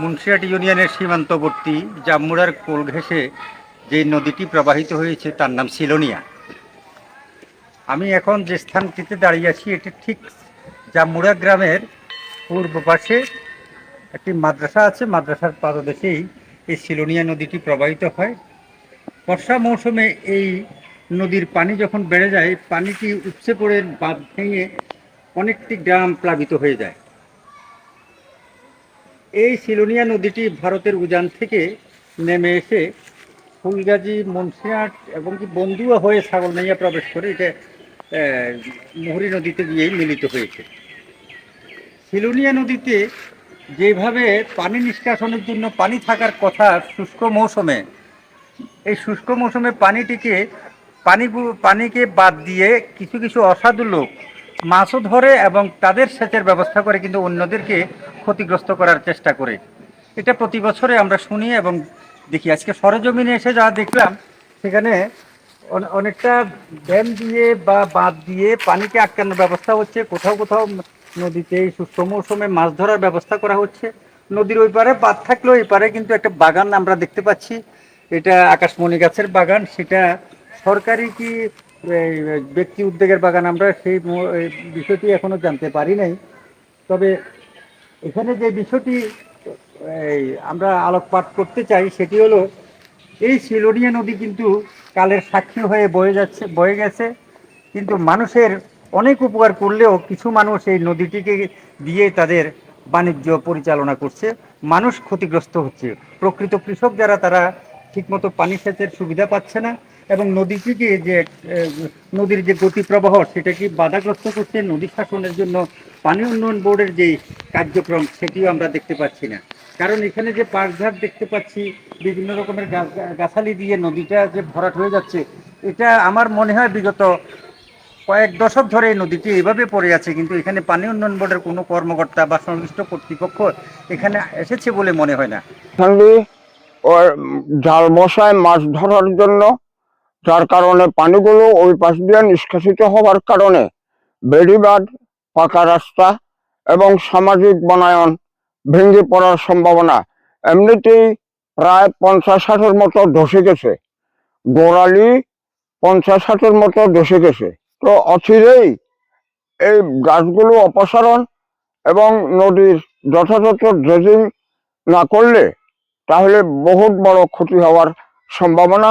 মুন্সিয়াট ইউনিয়নের সীমান্তবর্তী জামুড়ার কোল ঘেঁষে যে নদীটি প্রবাহিত হয়েছে, তার নাম সিলোনিয়া আমি এখন যে স্থানটিতে দাঁড়িয়ে আছি, এটি ঠিক জামুড়া গ্রামের পূর্ব পাশে একটি মাদ্রাসা আছে। মাদ্রাসার পাদদেশেই এই সিলোনিয়া নদীটি প্রবাহিত হয়। বর্ষা মৌসুমে এই নদীর পানি যখন বেড়ে যায়, পানিটি উপচে পড়ে বাঁধ ভেঙে অনেকটি গ্রাম প্লাবিত হয়ে যায়। এই সিলোনিয়া নদীটি ভারতের উজান থেকে নেমে এসে ফুলগাজী মুন্সিয়াট এবং কি বন্ধুয়া হয়ে ছাগলনাইয়া প্রবেশ করে, এটা মুহুরী নদীতে গিয়েই মিলিত হয়েছে। সিলোনিয়া নদীতে যেভাবে পানি নিষ্কাশনের জন্য পানি থাকার কথা শুষ্ক মৌসুমে, এই শুষ্ক মৌসুমে পানিটিকে পানি পানিকে বাদ দিয়ে কিছু কিছু অসাধু লোক মাছও ধরে এবং তাদের সেচের ব্যবস্থা করে কিন্তু অন্যদেরকে ক্ষতিগ্রস্ত করার চেষ্টা করে। এটা প্রতি বছরে আমরা শুনি এবং দেখি। আজকে সরেজমিনে এসে যা দেখলাম, সেখানে অনেকটা ড্যাম দিয়ে বা বাঁধ দিয়ে পানিকে আটকানোর ব্যবস্থা হচ্ছে। কোথাও কোথাও নদীতে এই শুষ্ক মৌসুমে মাছ ধরার ব্যবস্থা করা হচ্ছে। নদীর ওই পারে বাঁধ থাকলেও এই পারে কিন্তু একটা বাগান আমরা দেখতে পাচ্ছি। এটা আকাশমণি গাছের বাগান। সেটা সরকারি কি ব্যক্তি উদ্যোগের বাগান আমরা সেই বিষয়টি এখনও জানতে পারি নাই। তবে এখানে যে বিষয়টি এই, আমরা আলোকপাত করতে চাই সেটি হলো এই সিলোনিয়া নদী কিন্তু কালের সাক্ষী হয়ে বয়ে যাচ্ছে বয়ে গেছে। কিন্তু মানুষের অনেক উপকার করলেও কিছু মানুষ এই নদীটিকে দিয়ে তাদের বাণিজ্য পরিচালনা করছে। মানুষ ক্ষতিগ্রস্ত হচ্ছে। প্রকৃত কৃষক যারা তারা ঠিকমতো পানি সেচের সুবিধা পাচ্ছে না। এবং নদীটিকে যে আহ, নদীর যে গতি প্রবাহ সেটাকে বাধাগ্রস্ত করছে নদী শাসনের জন্য? পানি উন্নয়ন বোর্ডের যে কার্যক্রম সেটিও আমরা দেখতে পাচ্ছি না। কারণ এখানে যে পাড়ঘাট দেখতে পাচ্ছি বিভিন্ন রকমের গাছ- গাছালি দিয়ে নদীটা যে ভরাট হয়ে যাচ্ছে এটা আমার মনে হয় বিগত কয়েক দশক ধরে এই নদীটি এভাবে পড়ে আছে কিন্তু এখানে পানি উন্নয়ন বোর্ডের কোনো কর্মকর্তা বা সংশ্লিষ্ট কর্তৃপক্ষ এখানে এসেছে বলে মনে হয় না। জাল বসায় মাছ ধরার জন্য যার কারণে পানিগুলো ওই পাশ দিয়ে নিষ্কাশিত হওয়ার কারণে বেড়িবাঁধ পাকা রাস্তা এবং সামাজিক বনায়ন ভেঙে পড়ার সম্ভাবনা এমনিতেই প্রায় পঞ্চাশ ষাটের মতো ধসে গেছে। গোড়ালি পঞ্চাশ ষাটের মতো ধসে গেছে। তো অচিরেই এই গাছগুলো অপসারণ এবং নদীর যথাযথ ড্রেজিং না করলে তাহলে বহুত বড় ক্ষতি হওয়ার সম্ভাবনা